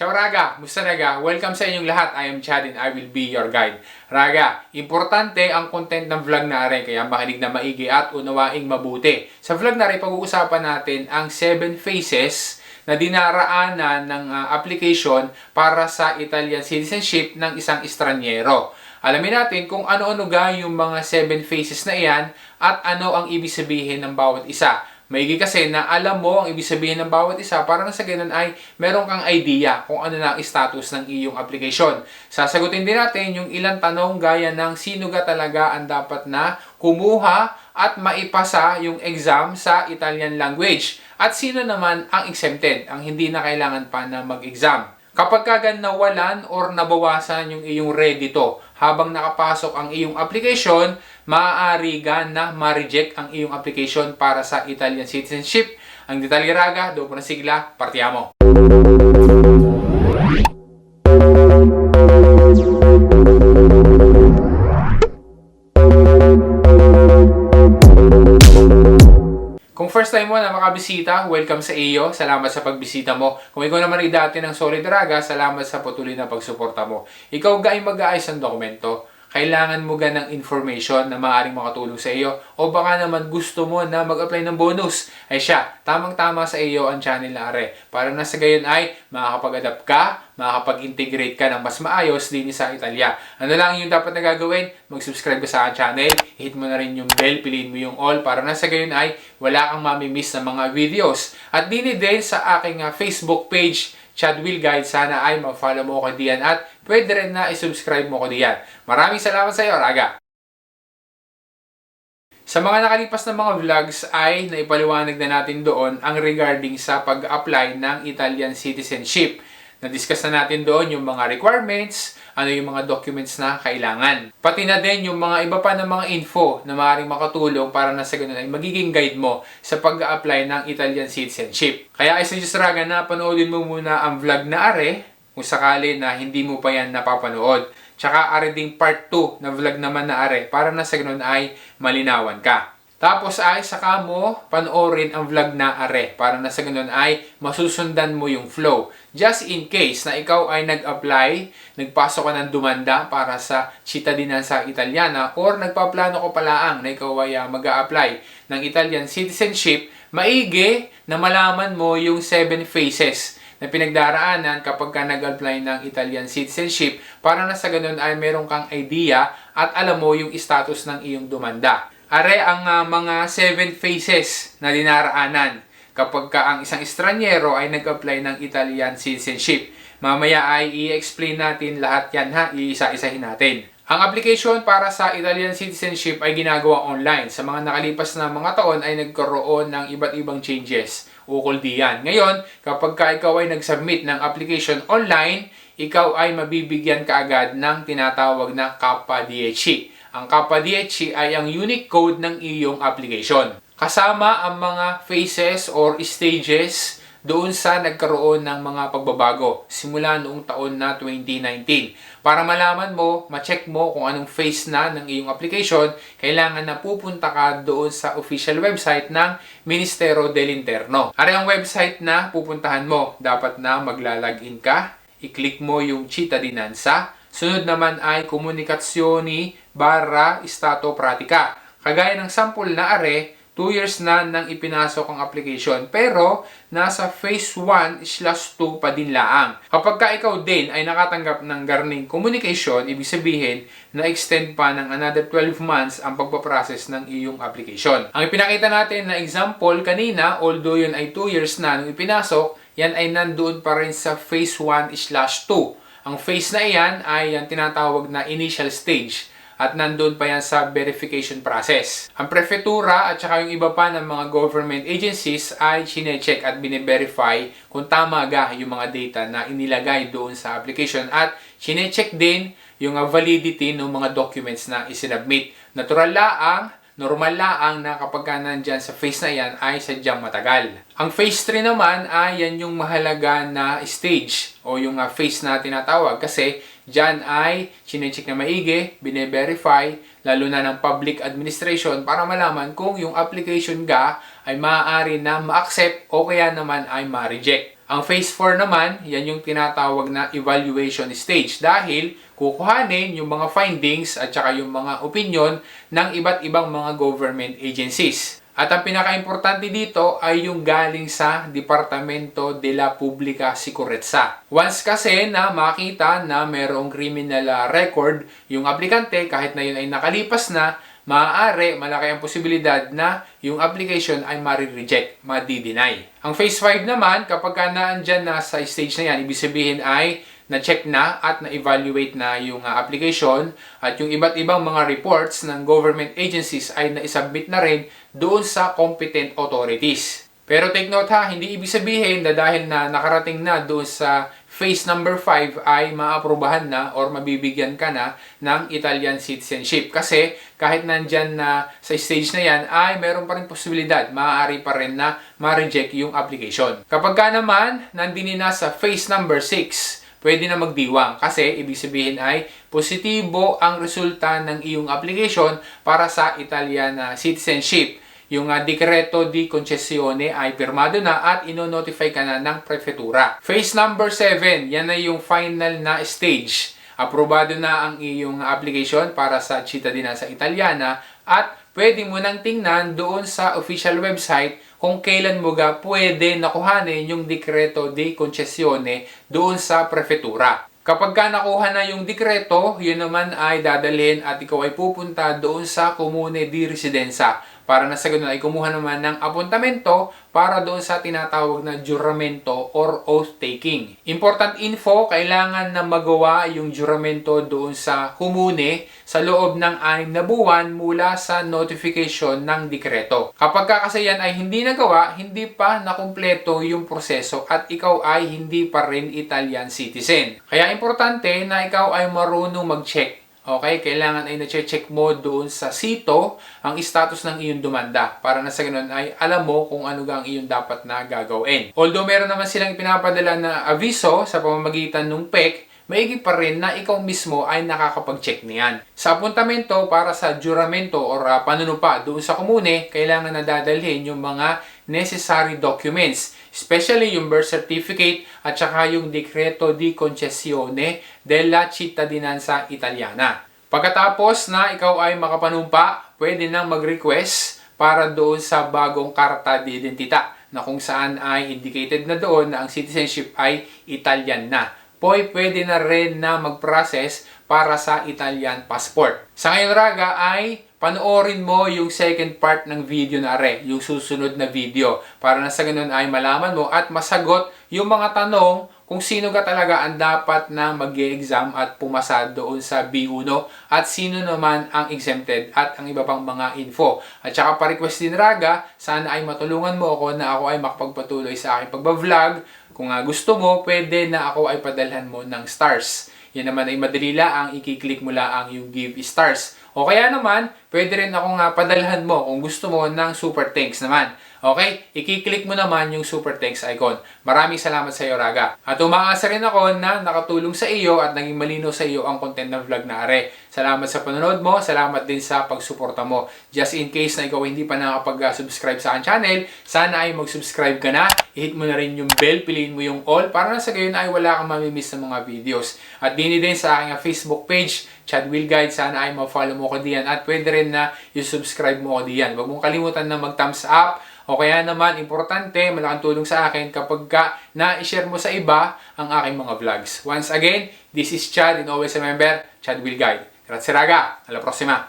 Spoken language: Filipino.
Ciao Raga! Musta Raga? Welcome sa inyong lahat. I am Chad and I will be your guide. Raga, importante ang content ng vlog na rin kaya makinig na maigi at unawaing mabuti. Sa vlog na rin, pag-uusapan natin ang 7 phases na dinaraanan ng ah, application para sa Italian citizenship ng isang estranyero. Alamin natin kung ano-ano ga yung mga 7 phases na iyan at ano ang ibig sabihin ng bawat isa. Maigi kasi na alam mo ang ibig sabihin ng bawat isa para na sa ganun ay meron kang idea kung ano na ang status ng iyong application. Sasagutin din natin yung ilang tanong gaya ng sino ga talaga ang dapat na kumuha at maipasa yung exam sa Italian language at sino naman ang exempted, ang hindi na kailangan pa na mag-exam. Kapag kagan nawalan or nabawasan yung iyong redito habang nakapasok ang iyong application, maaari ga na ma-reject ang iyong application para sa Italian citizenship. Ang detalye raga, doon po na sigla, partiamo. Kung first time mo na makabisita, welcome sa iyo. Salamat sa pagbisita mo. Kung ikaw naman ay dati ng Solid Raga, salamat sa patuloy na pagsuporta mo. Ikaw ga ay mag-aayos ng dokumento. Kailangan mo ga ng information na maaaring makatulong sa iyo o baka naman gusto mo na mag-apply ng bonus. Ay siya, tamang-tama sa iyo ang channel na are. Para na sa gayon ay makakapag-adapt ka, makakapag-integrate ka ng mas maayos din sa Italia. Ano lang yung dapat na gagawin? Mag-subscribe ka sa aking channel, hit mo na rin yung bell, piliin mo yung all para na sa gayon ay wala kang mamimiss na mga videos. At din din sa aking ah, Facebook page, Chad Will Guide, sana ay mag-follow mo ko diyan at pwede rin na i-subscribe mo ko diyan. Maraming salamat sa iyo, Raga! Sa mga nakalipas na mga vlogs ay naipaliwanag na natin doon ang regarding sa pag-apply ng Italian citizenship. Na-discuss na natin doon yung mga requirements, ano yung mga documents na kailangan. Pati na din yung mga iba pa ng mga info na maaaring makatulong para na sa ganun ay magiging guide mo sa pag-apply ng Italian citizenship. Kaya ay suggest Raga na panoodin mo muna ang vlog na are kung sakali na hindi mo pa yan napapanood. Tsaka are ding part 2 na vlog naman na are para na sa ganun ay malinawan ka. Tapos ay saka mo panoorin ang vlog na are para na sa ganun ay masusundan mo yung flow. Just in case na ikaw ay nag-apply, nagpasok ka ng dumanda para sa cittadinanza italiana or nagpaplano ko palaang na ikaw ay uh, mag apply ng Italian citizenship, maigi na malaman mo yung 7 phases na pinagdaraanan kapag ka nag-apply ng Italian citizenship para na sa ganun ay meron kang idea at alam mo yung status ng iyong dumanda. Are ang uh, mga 7 phases na dinaraanan kapag ka ang isang estranyero ay nag-apply ng Italian citizenship. Mamaya ay i-explain natin lahat yan ha, iisa-isahin natin. Ang application para sa Italian citizenship ay ginagawa online. Sa mga nakalipas na mga taon ay nagkaroon ng iba't ibang changes. Ukol diyan. Ngayon, kapag ka ikaw ay nag-submit ng application online, ikaw ay mabibigyan kaagad ng tinatawag na KPDHE. Ang KPDHE ay ang unique code ng iyong application. Kasama ang mga phases or stages doon sa nagkaroon ng mga pagbabago simula noong taon na 2019. Para malaman mo, ma-check mo kung anong phase na ng iyong application, kailangan na pupunta ka doon sa official website ng Ministero del Interno. Ari ang website na pupuntahan mo. Dapat na maglalagin ka, i-click mo yung cittadinanza, sunod naman ay komunikasyoni bara stato pratica. Kagaya ng sample na are, 2 years na nang ipinasok ang application pero nasa phase 1 slash 2 pa din laang. Kapag ka ikaw din ay nakatanggap ng garning communication, ibig sabihin na extend pa ng another 12 months ang pagpaprocess ng iyong application. Ang ipinakita natin na example kanina, although yun ay 2 years na nung ipinasok, yan ay nandoon pa rin sa phase 1 slash 2. Ang phase na iyan ay ang tinatawag na initial stage at nandun pa yan sa verification process. Ang prefetura at saka yung iba pa ng mga government agencies ay chinecheck at bine-verify kung tama ga yung mga data na inilagay doon sa application at chinecheck din yung validity ng mga documents na isinubmit. Natural laang normal laang na kapag ka nandyan sa phase na yan ay sadyang matagal. Ang phase 3 naman ay yan yung mahalaga na stage o yung uh, phase na tinatawag kasi dyan ay chinecheck na maigi, bine-verify, lalo na ng public administration para malaman kung yung application ga ay maaari na ma-accept o kaya naman ay ma-reject. Ang phase 4 naman, yan yung tinatawag na evaluation stage dahil kukuhanin yung mga findings at saka yung mga opinion ng iba't ibang mga government agencies. At ang pinaka-importante dito ay yung galing sa Departamento de la Publica Sicurezza. Once kasi na makita na merong criminal uh, record yung aplikante kahit na yun ay nakalipas na, maaari, malaki ang posibilidad na yung application ay ma-reject, ma-deny. Ang phase 5 naman, kapag ka naandyan na sa stage na yan, ibig sabihin ay na-check na at na-evaluate na yung uh, application at yung iba't ibang mga reports ng government agencies ay na-submit na rin doon sa competent authorities. Pero take note ha, hindi ibig sabihin na dahil na nakarating na doon sa phase number 5 ay maaprubahan na or mabibigyan ka na ng Italian citizenship. Kasi kahit nandyan na sa stage na yan ay meron pa rin posibilidad, maaari pa rin na ma-reject yung application. Kapag ka naman nandini na sa phase number 6, pwede na magdiwang kasi ibig sabihin ay positibo ang resulta ng iyong application para sa Italian uh, citizenship yung uh, dekreto di concessione ay pirmado na at ino-notify ka na ng prefetura. Phase number 7, yan na yung final na stage. Aprobado na ang iyong application para sa cittadinanza italiana at pwede mo nang tingnan doon sa official website kung kailan mo ga pwede nakuhanin yung dekreto di concessione doon sa prefetura. Kapag ka nakuha na yung dekreto, yun naman ay dadalhin at ikaw ay pupunta doon sa Comune di Residenza para na sa ganun ay kumuha naman ng apuntamento para doon sa tinatawag na juramento or oath taking. Important info, kailangan na magawa yung juramento doon sa komune sa loob ng anim na buwan mula sa notification ng dekreto. Kapag ka kasi yan ay hindi nagawa, hindi pa nakumpleto yung proseso at ikaw ay hindi pa rin Italian citizen. Kaya importante na ikaw ay marunong mag-check Okay, kailangan ay na-check mo doon sa sito ang status ng iyong dumanda para na sa ganun ay alam mo kung ano ang iyong dapat na gagawin. Although meron naman silang pinapadala na aviso sa pamamagitan ng PEC, maigi pa rin na ikaw mismo ay nakakapag-check niyan. Sa apuntamento para sa juramento or uh, panunupa doon sa komune, kailangan na dadalhin yung mga necessary documents, especially yung birth certificate at saka yung Decreto di Concessione della Cittadinanza Italiana. Pagkatapos na ikaw ay makapanumpa, pwede nang mag-request para doon sa bagong karta de identita na kung saan ay indicated na doon na ang citizenship ay Italian na. Poy, pwede na rin na mag-process para sa Italian passport. Sa ngayon raga ay panoorin mo yung second part ng video na are, yung susunod na video. Para na sa ganun ay malaman mo at masagot yung mga tanong kung sino ka talaga ang dapat na mag exam at pumasa doon sa B1 at sino naman ang exempted at ang iba pang mga info. At saka pa-request din Raga, sana ay matulungan mo ako na ako ay makapagpatuloy sa aking pagbablog. Kung uh, gusto mo, pwede na ako ay padalhan mo ng stars. Yan naman ay madali lang, i-click mo lang yung give stars. O kaya naman, pwede rin ako nga padalhan mo kung gusto mo ng super thanks naman. Okay? I-click mo naman yung super thanks icon. Maraming salamat sa iyo, Raga. At umaasa rin ako na nakatulong sa iyo at naging malino sa iyo ang content ng vlog na are. Salamat sa panonood mo. Salamat din sa pagsuporta mo. Just in case na ikaw hindi pa nakapag-subscribe sa akin channel, sana ay mag-subscribe ka na. I-hit mo na rin yung bell, piliin mo yung all para na sa gayon ay wala kang mamimiss ng mga videos. At dini din sa aking Facebook page, Chad Will Guide. Sana ay ma-follow mo ko diyan at pwede rin na i-subscribe mo ko diyan. Huwag mong kalimutan na mag-thumbs up o kaya naman, importante, malaking tulong sa akin kapag ka na-share mo sa iba ang aking mga vlogs. Once again, this is Chad and always remember, Chad will guide. Grazie raga, alla prossima!